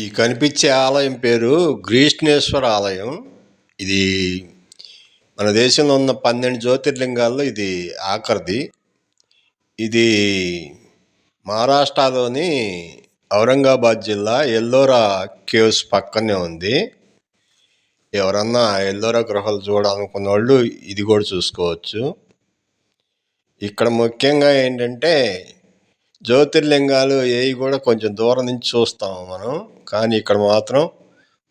ఈ కనిపించే ఆలయం పేరు గ్రీష్ణేశ్వర ఆలయం. ఇది మన దేశంలో ఉన్న పన్నెండు జ్యోతిర్లింగాల్లో ఇది ఆఖరిది. ఇది మహారాష్ట్రలోని ఔరంగాబాద్ జిల్లా ఎల్లోరా కేవ్స్ పక్కనే ఉంది. ఎవరన్నా ఎల్లోరా గృహాలు చూడాలనుకున్న వాళ్ళు ఇది కూడా చూసుకోవచ్చు. ఇక్కడ ముఖ్యంగా ఏంటంటే జ్యోతిర్లింగాలు ఏవి కూడా కొంచెం దూరం నుంచి చూస్తాం మనం. కానీ ఇక్కడ మాత్రం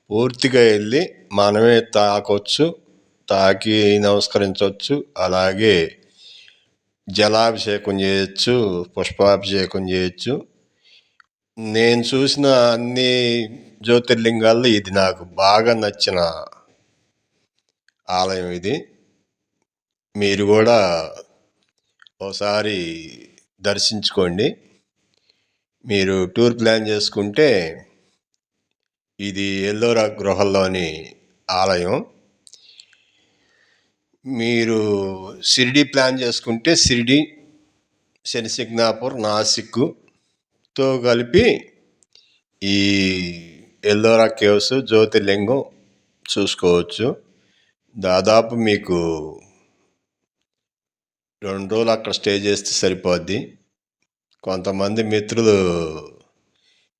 పూర్తిగా వెళ్ళి మనమే తాకొచ్చు తాకి నమస్కరించవచ్చు అలాగే జలాభిషేకం చేయొచ్చు పుష్పాభిషేకం చేయొచ్చు. నేను చూసిన అన్ని జ్యోతిర్లింగాల్లో ఇది నాకు బాగా నచ్చిన ఆలయం ఇది. మీరు కూడా ఒకసారి దర్శించుకోండి. మీరు టూర్ ప్లాన్ చేసుకుంటే ఇది ఎల్లోరా గృహల్లోని ఆలయం. మీరు షిరిడి ప్లాన్ చేసుకుంటే షిరిడి శనిసిగ్నాపూర్ నాసిక్తో కలిపి ఈ ఎల్లోరా కేవ్స్ జ్యోతిర్లింగం చూసుకోవచ్చు. దాదాపు మీకు రెండు రోజులు అక్కడ స్టే చేస్తే సరిపోద్ది. కొంతమంది మిత్రులు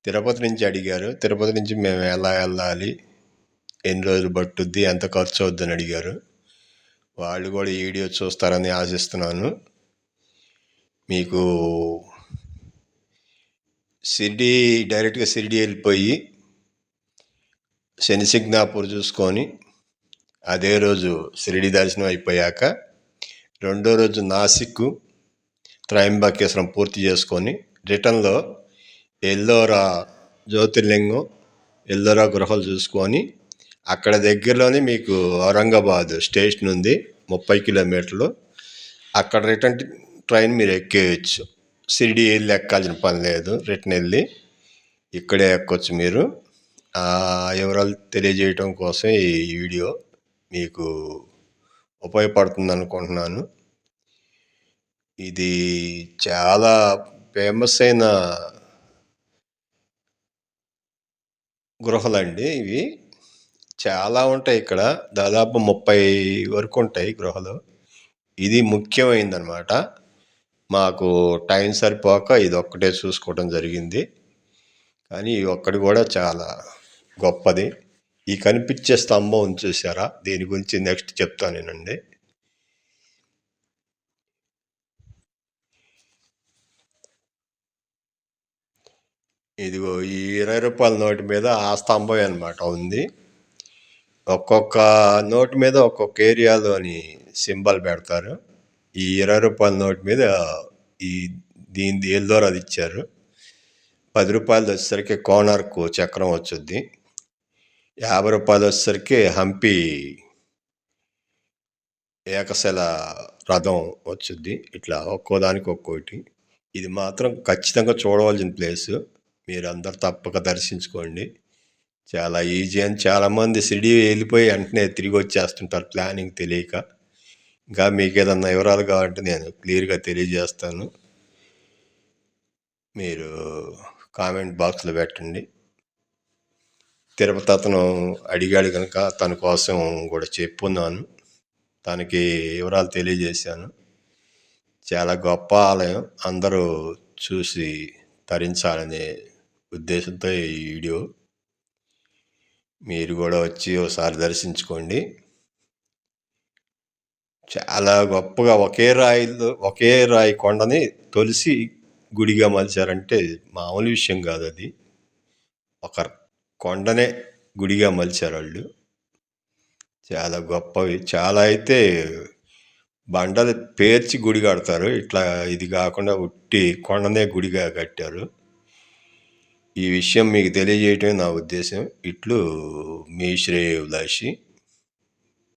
తిరుపతి నుంచి అడిగారు. తిరుపతి నుంచి మేము ఎలా వెళ్ళాలి? ఎన్ని రోజులు పట్టుద్ది? ఎంత ఖర్చు అవుద్దని అడిగారు. వాళ్ళు కూడా ఈ వీడియో చూస్తారని ఆశిస్తున్నాను. మీకు షిరిడి డైరెక్ట్గా షిరిడి వెళ్ళిపోయి శనిసిగ్నాపూర్ చూసుకొని అదే రోజు షిరిడి దర్శనం అయిపోయాక రెండో రోజు నాసిక్ త్రయంబకేశ్వరం పూర్తి చేసుకొని రిటర్న్లో ఎల్లోరా జ్యోతిర్లింగం ఎల్లోరా గృహాలు చూసుకొని అక్కడ దగ్గరలోనే మీకు ఔరంగాబాద్ స్టేషన్ ఉంది ముప్పై కిలోమీటర్లు. అక్కడ రిటర్న్ ట్రైన్ మీరు ఎక్కేయచ్చు. షిరిడి వెళ్ళి ఎక్కాల్సిన పని లేదు రిటర్న్ వెళ్ళి ఇక్కడే ఎక్కొచ్చు మీరు. ఆ వివరాలు తెలియజేయటం కోసం ఈ వీడియో మీకు ఉపయోగపడుతుంది అనుకుంటున్నాను. ఇది చాలా ఫేమస్ అయిన గృహలండి ఇవి. చాలా ఉంటాయి ఇక్కడ. దాదాపు ముప్పై వరకు ఉంటాయి గృహలు. ఇది ముఖ్యమైందనమాట. మాకు టైం సరిపోక ఇది ఒక్కటే చూసుకోవడం జరిగింది. కానీ ఈ ఒక్కటి కూడా చాలా గొప్పది. ఈ కనిపించే స్తంభం చూసారా దీని గురించి నెక్స్ట్ చెప్తానేనండి ఇదిగో ఈ ఇరవై రూపాయల నోటు మీద ఆ స్తంభం అనమాట ఉంది. ఒక్కొక్క నోటు మీద ఒక్కొక్క ఏరియాలోని సింబల్ పెడతారు. ఈ ఇరవై రూపాయల నోటు మీద ఈ దీని ఎల్దోర్ అది ఇచ్చారు. పది రూపాయలు వచ్చేసరికి కోనార్కు చక్రం వచ్చుద్ది. యాభై రూపాయలు వచ్చేసరికి హంపి ఏకశిల రథం వచ్చుద్ది. ఇట్లా ఒక్కో దానికి ఒక్కోటి. ఇది మాత్రం ఖచ్చితంగా చూడవలసిన ప్లేసు. మీరు అందరు తప్పక దర్శించుకోండి. చాలా ఈజీ అని చాలామంది సిడీ వెళ్ళిపోయి వెంటనే తిరిగి వచ్చేస్తుంటారు ప్లానింగ్ తెలియక. ఇంకా మీకు ఏదన్నా వివరాలు కావాలంటే నేను క్లియర్గా తెలియజేస్తాను. మీరు కామెంట్ బాక్స్లో పెట్టండి. తిరుపతి అతను అడిగాడు కనుక తన కోసం కూడా చెప్పున్నాను. తనకి వివరాలు తెలియజేశాను. చాలా గొప్ప ఆలయం. అందరూ చూసి తరించాలని ఉద్దేశంతో ఈ వీడియో. మీరు కూడా వచ్చి ఒకసారి దర్శించుకోండి. చాలా గొప్పగా ఒకే రాయిలో ఒకే రాయి కొండని తొలిసి గుడిగా మలిచారంటే మామూలు విషయం కాదు అది. ఒక కొండనే గుడిగా మలిచారు వాళ్ళు. చాలా గొప్పవి. చాలా అయితే బండలు పేర్చి గుడి కడతారు. ఇట్లా ఇది కాకుండా ఉట్టి కొండనే గుడిగా కట్టారు. ఈ విషయం మీకు తెలియజేయటమే నా ఉద్దేశం. ఇట్లు మీ శ్రేయోభిలాషి.